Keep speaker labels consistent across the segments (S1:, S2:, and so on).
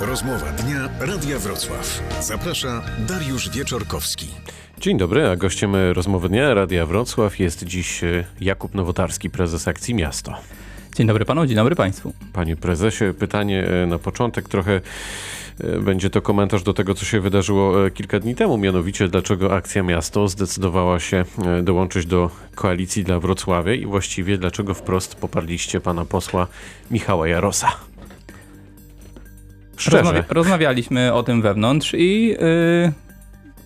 S1: Rozmowa dnia Radia Wrocław. Zaprasza Dariusz Wieczorkowski.
S2: Dzień dobry, a gościem rozmowy dnia Radia Wrocław jest dziś e, Jakub Nowotarski, prezes akcji Miasto.
S3: Dzień dobry panu, dzień dobry państwu.
S2: Panie prezesie, pytanie e, na początek trochę e, będzie to komentarz do tego, co się wydarzyło kilka dni temu, mianowicie dlaczego akcja Miasto zdecydowała się dołączyć do koalicji dla Wrocławia i właściwie dlaczego wprost poparliście pana posła Michała Jarosa.
S3: Rozmawia- rozmawialiśmy o tym wewnątrz i yy,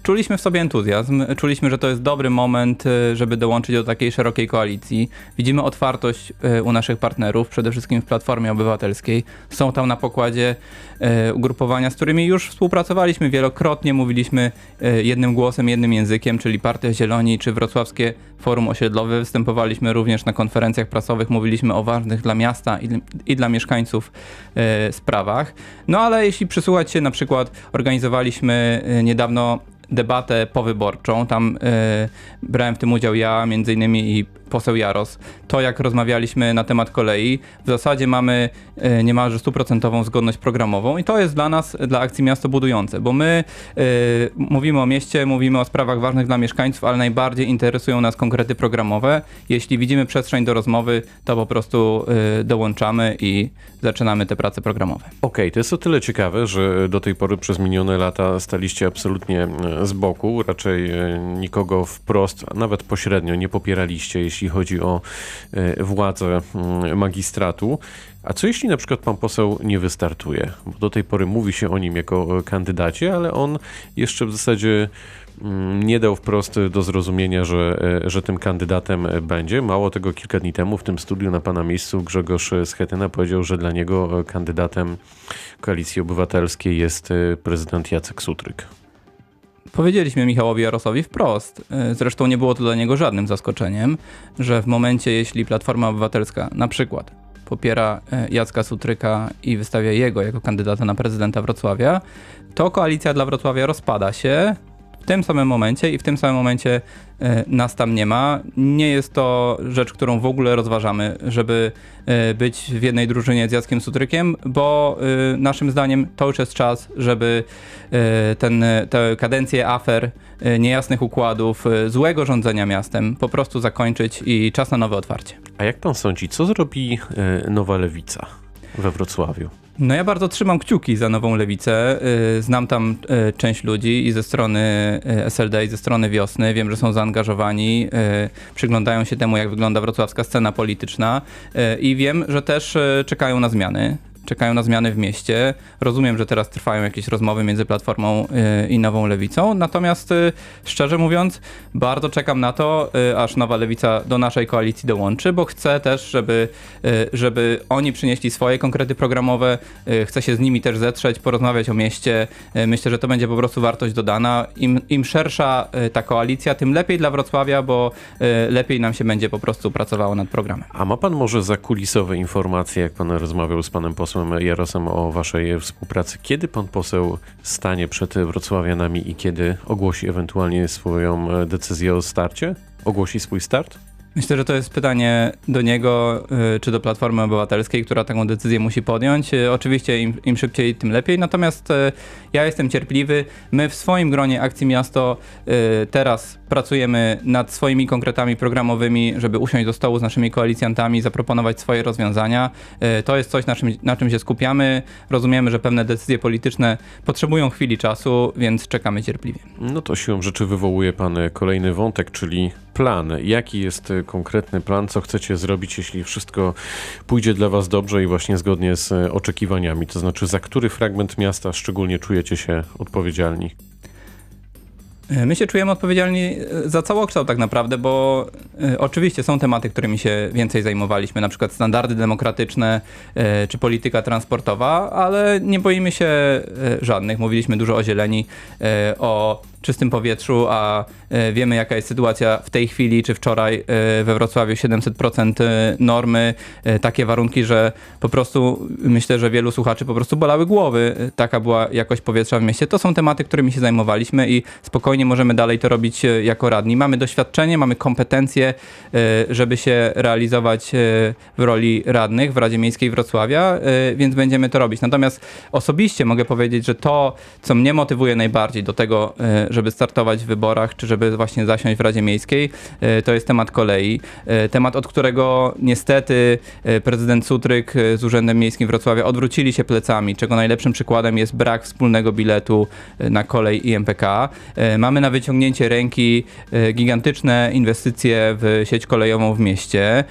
S3: czuliśmy w sobie entuzjazm. Czuliśmy, że to jest dobry moment, yy, żeby dołączyć do takiej szerokiej koalicji. Widzimy otwartość yy, u naszych partnerów, przede wszystkim w Platformie Obywatelskiej. Są tam na pokładzie yy, ugrupowania, z którymi już współpracowaliśmy wielokrotnie. Mówiliśmy jednym głosem, jednym językiem, czyli Partia Zieloni czy Wrocławskie Forum Osiedlowe. Występowaliśmy również na konferencjach prasowych, mówiliśmy o ważnych dla miasta i, dla mieszkańców sprawach. No ale jeśli przysłuchać się, na przykład organizowaliśmy niedawno debatę powyborczą, tam e, brałem w tym udział ja, między innymi i poseł Jaros. To jak rozmawialiśmy na temat kolei, w zasadzie mamy e, niemalże stuprocentową zgodność programową i to jest dla nas, dla akcji Miasto budujące, bo my e, mówimy o mieście, mówimy o sprawach ważnych dla mieszkańców, ale najbardziej interesują nas konkrety programowe. Jeśli widzimy przestrzeń do rozmowy, to po prostu dołączamy i zaczynamy te prace programowe.
S2: Okej, to jest o tyle ciekawe, że do tej pory przez minione lata staliście absolutnie z boku, raczej e, nikogo wprost, a nawet pośrednio nie popieraliście, jeśli chodzi o e, władzę mm, magistratu. A co jeśli na przykład pan poseł nie wystartuje? Bo do tej pory mówi się o nim jako e, kandydacie, ale on jeszcze w zasadzie mm, nie dał wprost do zrozumienia, że, że tym kandydatem będzie. Mało tego, kilka dni temu w tym studiu na pana miejscu Grzegorz Schetyna powiedział, że dla niego kandydatem Koalicji Obywatelskiej jest prezydent Jacek Sutryk.
S3: Powiedzieliśmy Michałowi Jarosowi wprost, y, zresztą nie było to dla niego żadnym zaskoczeniem, że w momencie, jeśli Platforma Obywatelska na przykład popiera y, Jacka Sutryka i wystawia jego jako kandydata na prezydenta Wrocławia, to koalicja dla Wrocławia rozpada się w tym samym momencie i w tym samym momencie y, nas tam nie ma. Nie jest to rzecz, którą w ogóle rozważamy, żeby y, być w jednej drużynie z Jackiem Sutrykiem, bo y, naszym zdaniem to już jest czas, żeby ten, tę kadencję afer, niejasnych układów, złego rządzenia miastem po prostu zakończyć i czas na nowe otwarcie.
S2: A jak pan sądzi, co zrobi e, nowa lewica we Wrocławiu?
S3: No ja bardzo trzymam kciuki za nową lewicę. Y, Znam tam y, część ludzi i ze strony y, SLD, i ze strony wiosny. Wiem, że są zaangażowani, przyglądają się temu, jak wygląda wrocławska scena polityczna i wiem, że też czekają na zmiany. Czekają na zmiany w mieście. Rozumiem, że teraz trwają jakieś rozmowy między Platformą y, i Nową Lewicą. Natomiast y, szczerze mówiąc, bardzo czekam na to, y, aż Nowa Lewica do naszej koalicji dołączy, bo chcę też, żeby, żeby oni przynieśli swoje konkrety programowe. Chcę się z nimi też zetrzeć, porozmawiać o mieście. Myślę, że to będzie po prostu wartość dodana. Im, im szersza ta koalicja, tym lepiej dla Wrocławia, bo lepiej nam się będzie po prostu pracowało nad programem.
S2: A ma pan może zakulisowe informacje, jak pan rozmawiał z panem posłem Jarosem o waszej współpracy? Kiedy pan poseł stanie przed wrocławianami i kiedy ogłosi ewentualnie swoją e, decyzję o starcie? Ogłosi swój start?
S3: Myślę, że to jest pytanie do niego, y, czy do Platformy Obywatelskiej, która taką decyzję musi podjąć. Y, Oczywiście im, im szybciej, tym lepiej. Natomiast y, ja jestem cierpliwy. My w swoim gronie Akcji Miasto teraz pracujemy nad swoimi konkretami programowymi, żeby usiąść do stołu z naszymi koalicjantami, zaproponować swoje rozwiązania. To jest coś, na czym, na czym się skupiamy. Rozumiemy, że pewne decyzje polityczne potrzebują chwili czasu, więc czekamy cierpliwie.
S2: No to siłą rzeczy wywołuje pan kolejny wątek, czyli plan. Jaki jest e, konkretny plan? Co chcecie zrobić, jeśli wszystko pójdzie dla was dobrze i właśnie zgodnie z e, oczekiwaniami? To znaczy, za który fragment miasta szczególnie czujecie się odpowiedzialni?
S3: My się czujemy odpowiedzialni e, za całokształt tak naprawdę, bo e, oczywiście są tematy, którymi się więcej zajmowaliśmy, na przykład standardy demokratyczne e, czy polityka transportowa, ale nie boimy się e, żadnych. Mówiliśmy dużo o zieleni, e, o czystym powietrzu, a e, wiemy jaka jest sytuacja w tej chwili, czy wczoraj e, we Wrocławiu 700% e, normy, takie warunki, że po prostu myślę, że wielu słuchaczy po prostu bolały głowy. Taka była jakość powietrza w mieście. To są tematy, którymi się zajmowaliśmy i spokojnie możemy dalej to robić jako radni. Mamy doświadczenie, mamy kompetencje, żeby się realizować w roli radnych w Radzie Miejskiej Wrocławia, więc będziemy to robić. Natomiast osobiście mogę powiedzieć, że to, co mnie motywuje najbardziej do tego, żeby startować w wyborach, czy żeby właśnie zasiąść w Radzie Miejskiej, e, to jest temat kolei. E, Temat, od którego niestety e, prezydent Sutryk z Urzędem Miejskim Wrocławia odwrócili się plecami, czego najlepszym przykładem jest brak wspólnego biletu na kolej i MPK. Mamy na wyciągnięcie ręki gigantyczne inwestycje w sieć kolejową w mieście.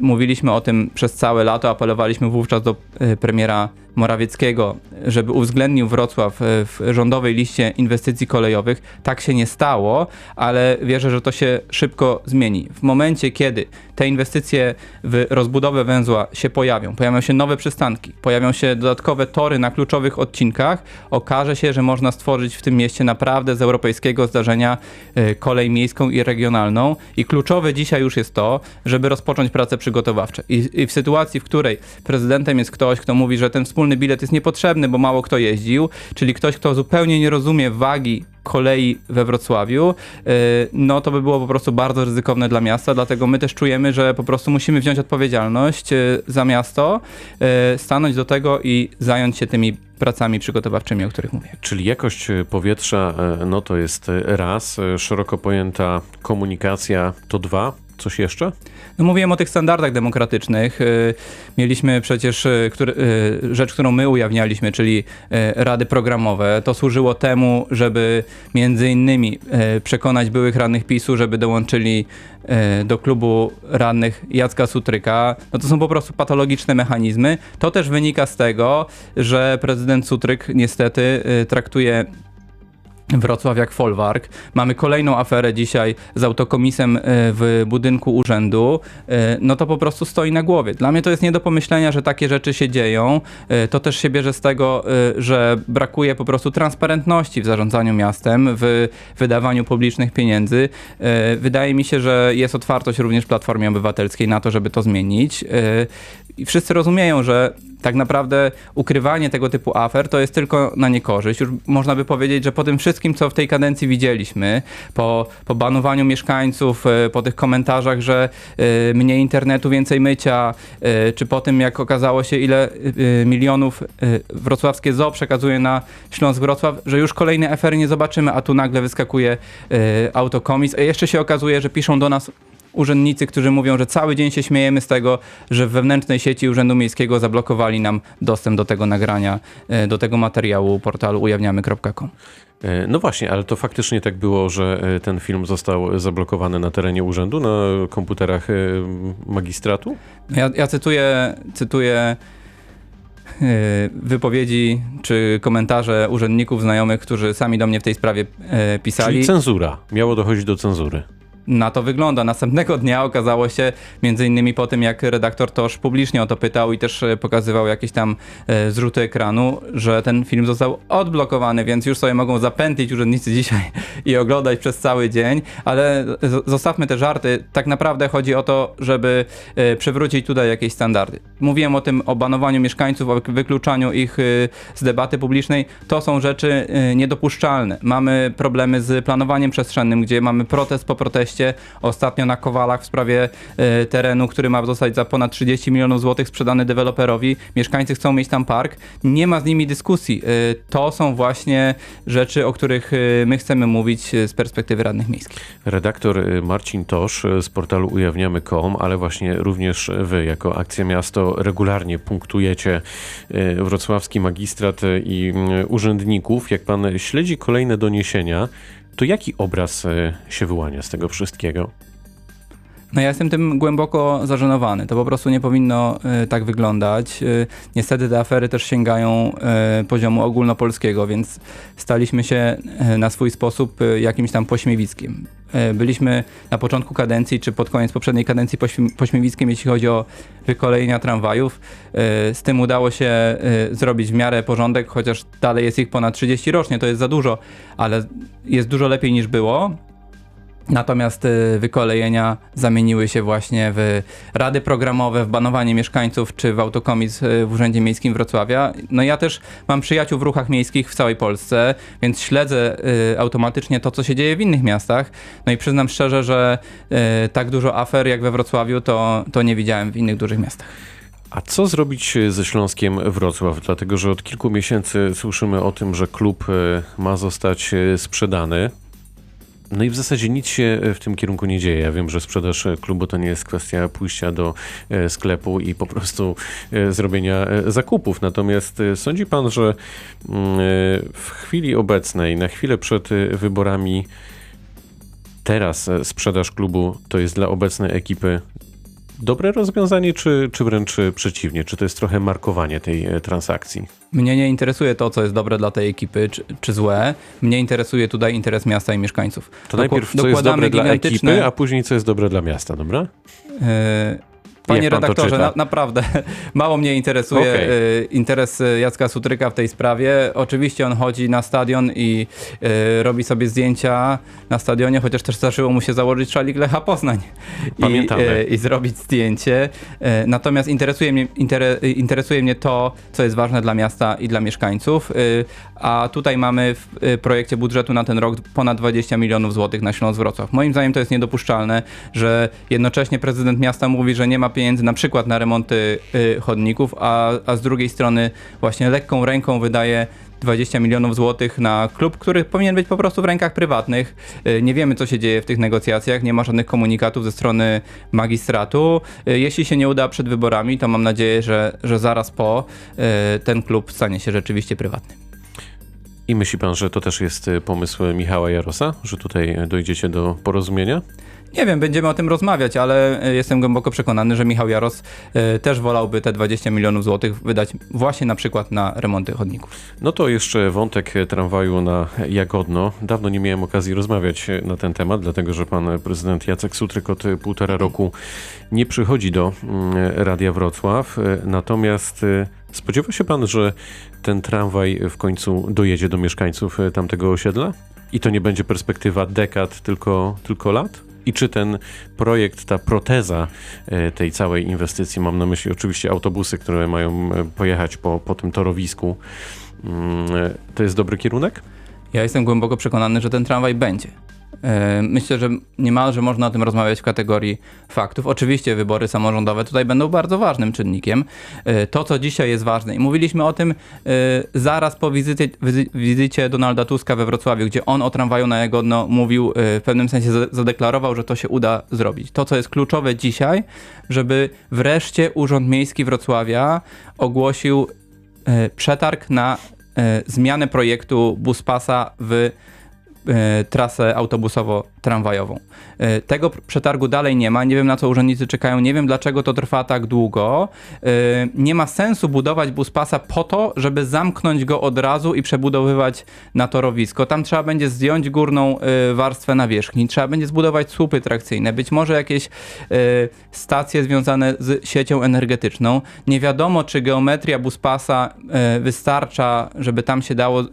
S3: Mówiliśmy o tym przez całe lato, apelowaliśmy wówczas do premiera Morawieckiego, żeby uwzględnił Wrocław e, w rządowej liście inwestycji kolejowych. Tak się nie stało, ale wierzę, że to się szybko zmieni. W momencie, kiedy te inwestycje w rozbudowę węzła się pojawią, pojawią się nowe przystanki, pojawią się dodatkowe tory na kluczowych odcinkach, okaże się, że można stworzyć w tym mieście naprawdę z europejskiego zdarzenia e, kolej miejską i regionalną. I kluczowe dzisiaj już jest to, żeby rozpocząć prace przygotowawcze. I, I w sytuacji, w której prezydentem jest ktoś, kto mówi, że ten wspólny bilet jest niepotrzebny, bo mało kto jeździł, czyli ktoś, kto zupełnie nie rozumie wagi kolei we Wrocławiu, yy, no to by było po prostu bardzo ryzykowne dla miasta, dlatego my też czujemy, że po prostu musimy wziąć odpowiedzialność yy, za miasto, yy, stanąć do tego i zająć się tymi pracami przygotowawczymi, o których mówię.
S2: Czyli jakość e, powietrza, e, no to jest e, raz, e, szeroko pojęta komunikacja to dwa. Coś jeszcze?
S3: No mówiłem o tych standardach demokratycznych. Y, Mieliśmy przecież y, który, y, rzecz, którą my ujawnialiśmy, czyli rady programowe. To służyło temu, żeby między innymi przekonać byłych radnych PiSu, żeby dołączyli do klubu radnych Jacka Sutryka. No to są po prostu patologiczne mechanizmy. To też wynika z tego, że prezydent Sutryk niestety traktuje Wrocław jak folwark. Mamy kolejną aferę dzisiaj z autokomisem e, w budynku urzędu. E, No to po prostu stoi na głowie. Dla mnie to jest nie do pomyślenia, że takie rzeczy się dzieją. E, To też się bierze z tego, że brakuje po prostu transparentności w zarządzaniu miastem, w wydawaniu publicznych pieniędzy. Wydaje mi się, że jest otwartość również Platformie Obywatelskiej na to, żeby to zmienić. I wszyscy rozumieją, że tak naprawdę ukrywanie tego typu afer to jest tylko na niekorzyść. Już można by powiedzieć, że po tym wszystkim, co w tej kadencji widzieliśmy, po, po banowaniu mieszkańców, e, po tych komentarzach, że e, mniej internetu, więcej mycia, e, czy po tym, jak okazało się, ile milionów wrocławskie ZO przekazuje na Śląsk Wrocław, że już kolejne afery nie zobaczymy, a tu nagle wyskakuje autokomis, a jeszcze się okazuje, że piszą do nas urzędnicy, którzy mówią, że cały dzień się śmiejemy z tego, że w wewnętrznej sieci Urzędu Miejskiego zablokowali nam dostęp do tego nagrania, e, do tego materiału portalu ujawniamy.com.
S2: E, No właśnie, ale to faktycznie tak było, że e, ten film został zablokowany na terenie urzędu, na komputerach magistratu?
S3: Ja, ja cytuję, cytuję wypowiedzi czy komentarze urzędników, znajomych, którzy sami do mnie w tej sprawie pisali.
S2: Czyli cenzura. Miało dochodzić do cenzury.
S3: Na to wygląda. Następnego dnia okazało się, między innymi po tym, jak redaktor Tosz publicznie o to pytał i też e, pokazywał jakieś tam e, zrzuty ekranu, że ten film został odblokowany, więc już sobie mogą zapętlić urzędnicy dzisiaj i oglądać przez cały dzień, ale zostawmy te żarty. Tak naprawdę chodzi o to, żeby e, przywrócić tutaj jakieś standardy. Mówiłem o tym, o banowaniu mieszkańców, o wykluczaniu ich z debaty publicznej. To są rzeczy niedopuszczalne. Mamy problemy z planowaniem przestrzennym, gdzie mamy protest po proteście. Ostatnio na Kowalach w sprawie e, terenu, który ma zostać za ponad 30 milionów złotych sprzedany deweloperowi. Mieszkańcy chcą mieć tam park. Nie ma z nimi dyskusji. E, To są właśnie rzeczy, o których e, my chcemy mówić z perspektywy radnych miejskich.
S2: Redaktor y, Marcin Tosz y, z portalu ujawniamy.com, ale właśnie również wy jako Akcja Miasto regularnie punktujecie y, wrocławski magistrat y, i y, urzędników. Jak pan śledzi kolejne doniesienia, to jaki obraz y, się wyłania z tego wszystkiego?
S3: No ja jestem tym głęboko zażenowany. To po prostu nie powinno e, tak wyglądać. E, niestety te afery też sięgają e, poziomu ogólnopolskiego, więc staliśmy się e, na swój sposób e, jakimś tam pośmiewiskiem. E, byliśmy na początku kadencji, czy pod koniec poprzedniej kadencji pośmi- pośmiewiskiem, jeśli chodzi o wykolejenia tramwajów. E, Z tym udało się e, zrobić w miarę porządek, chociaż dalej jest ich ponad 30 rocznie, to jest za dużo, ale jest dużo lepiej niż było. Natomiast y, wykolejenia zamieniły się właśnie w rady programowe, w banowanie mieszkańców czy w autokomic y, w Urzędzie Miejskim Wrocławia. No ja też mam przyjaciół w ruchach miejskich w całej Polsce, więc śledzę y, automatycznie to, co się dzieje w innych miastach. No i przyznam szczerze, że y, tak dużo afer jak we Wrocławiu to, to nie widziałem w innych dużych miastach.
S2: A co zrobić ze Śląskiem Wrocław? Dlatego, że od kilku miesięcy słyszymy o tym, że klub ma zostać sprzedany. No i w zasadzie nic się e, w tym kierunku nie dzieje. Ja wiem, że sprzedaż e, klubu to nie jest kwestia pójścia do e, sklepu i po prostu zrobienia zakupów. Natomiast sądzi pan, że mm, w chwili obecnej, na chwilę przed wyborami, teraz sprzedaż klubu to jest dla obecnej ekipy dobre rozwiązanie, czy, czy wręcz przeciwnie? Czy to jest trochę markowanie tej e, transakcji?
S3: Mnie nie interesuje to, co jest dobre dla tej ekipy, czy, czy złe. Mnie interesuje tutaj interes miasta i mieszkańców.
S2: To
S3: Doku-
S2: najpierw co jest dobre dla ekipy, a później co jest dobre dla miasta, dobra?
S3: E, Panie redaktorze, na, naprawdę mało mnie interesuje e, interes Jacka Sutryka w tej sprawie. Oczywiście on chodzi na stadion i e, robi sobie zdjęcia na stadionie, chociaż też zdarzyło mu się założyć szalik Lecha Poznań i, e, i zrobić zdjęcie. E, natomiast interesuje mnie, intere, interesuje mnie to, co jest ważne dla miasta i dla mieszkańców. E, a tutaj mamy w e, projekcie budżetu na ten rok ponad 20 milionów złotych na Śląsk Wrocław. Moim zdaniem to jest niedopuszczalne, że jednocześnie prezydent miasta mówi, że nie ma pieniędzy na przykład na remonty y, chodników, a, a z drugiej strony właśnie lekką ręką wydaje 20 milionów złotych na klub, który powinien być po prostu w rękach prywatnych. Y, Nie wiemy, co się dzieje w tych negocjacjach, nie ma żadnych komunikatów ze strony magistratu. Y, Jeśli się nie uda przed wyborami, to mam nadzieję, że, że zaraz po ten klub stanie się rzeczywiście prywatny.
S2: I myśli pan, że to też jest pomysł Michała Jarosa, że tutaj dojdziecie do porozumienia?
S3: Nie wiem, będziemy o tym rozmawiać, ale y, jestem głęboko przekonany, że Michał Jaros y, też wolałby te 20 milionów złotych wydać właśnie na przykład na remonty chodników.
S2: No to jeszcze wątek e, tramwaju na Jagodno. Dawno nie miałem okazji rozmawiać e, na ten temat, dlatego że pan prezydent Jacek Sutryk od e, półtora roku nie przychodzi do mm, Radia Wrocław. E, Natomiast e, spodziewa się pan, że ten tramwaj w końcu dojedzie do mieszkańców e, tamtego osiedla? I to nie będzie perspektywa dekad, tylko, tylko lat? I czy ten projekt, ta proteza e, tej całej inwestycji, mam na myśli oczywiście autobusy, które mają e, pojechać po, po tym torowisku, mm, e, to jest dobry kierunek?
S3: Ja jestem głęboko przekonany, że ten tramwaj będzie. E, Myślę, że niemalże można o tym rozmawiać w kategorii faktów. Oczywiście wybory samorządowe tutaj będą bardzo ważnym czynnikiem. E, To, co dzisiaj jest ważne, i mówiliśmy o tym e, zaraz po wizycie, wizy- wizycie Donalda Tuska we Wrocławiu, gdzie on o tramwaju na Jagodno mówił, w pewnym sensie za- zadeklarował, że to się uda zrobić. To, co jest kluczowe dzisiaj, żeby wreszcie Urząd Miejski Wrocławia ogłosił przetarg na zmianę projektu Buspasa w trasę autobusowo-tramwajową. E, Tego pr- przetargu dalej nie ma, nie wiem na co urzędnicy czekają, nie wiem dlaczego to trwa tak długo. E, Nie ma sensu budować buspasa po to, żeby zamknąć go od razu i przebudowywać na torowisko. Tam trzeba będzie zdjąć górną e, warstwę nawierzchni, trzeba będzie zbudować słupy trakcyjne, być może jakieś e, stacje związane z siecią energetyczną. Nie wiadomo, czy geometria buspasa e, wystarcza, żeby tam się dało e,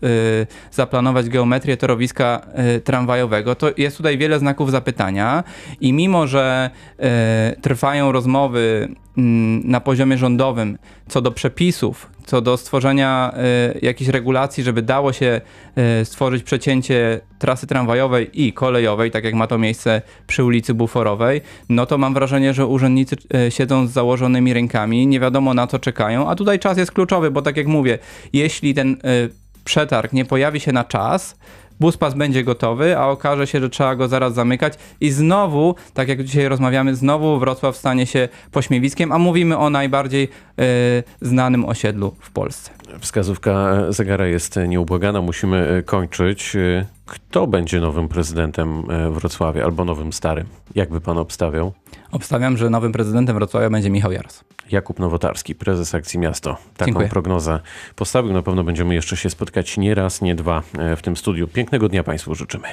S3: zaplanować geometrię torowiska e, tramwajowego. To jest tutaj wiele znaków zapytania i mimo, że e, trwają rozmowy mm, na poziomie rządowym co do przepisów, co do stworzenia e, jakichś regulacji, żeby dało się stworzyć przecięcie trasy tramwajowej i kolejowej, tak jak ma to miejsce przy ulicy Buforowej, no to mam wrażenie, że urzędnicy siedzą z założonymi rękami, nie wiadomo na co czekają, a tutaj czas jest kluczowy, bo tak jak mówię, jeśli ten przetarg nie pojawi się na czas, Buspas będzie gotowy, a okaże się, że trzeba go zaraz zamykać i znowu, tak jak dzisiaj rozmawiamy, znowu Wrocław stanie się pośmiewiskiem, a mówimy o najbardziej e, znanym osiedlu w Polsce.
S2: Wskazówka e, zegara jest e, nieubłagana, musimy e, kończyć. Kto będzie nowym prezydentem e, Wrocławia albo nowym starym? Jak by pan obstawiał?
S3: Obstawiam, że nowym prezydentem Wrocławia będzie Michał Jaros.
S2: Jakub Nowotarski, prezes akcji Miasto. Taką
S3: Dziękuję.
S2: prognozę postawił. Na pewno będziemy jeszcze się spotkać nie raz, nie dwa e, w tym studiu. Pięknego dnia Państwu życzymy.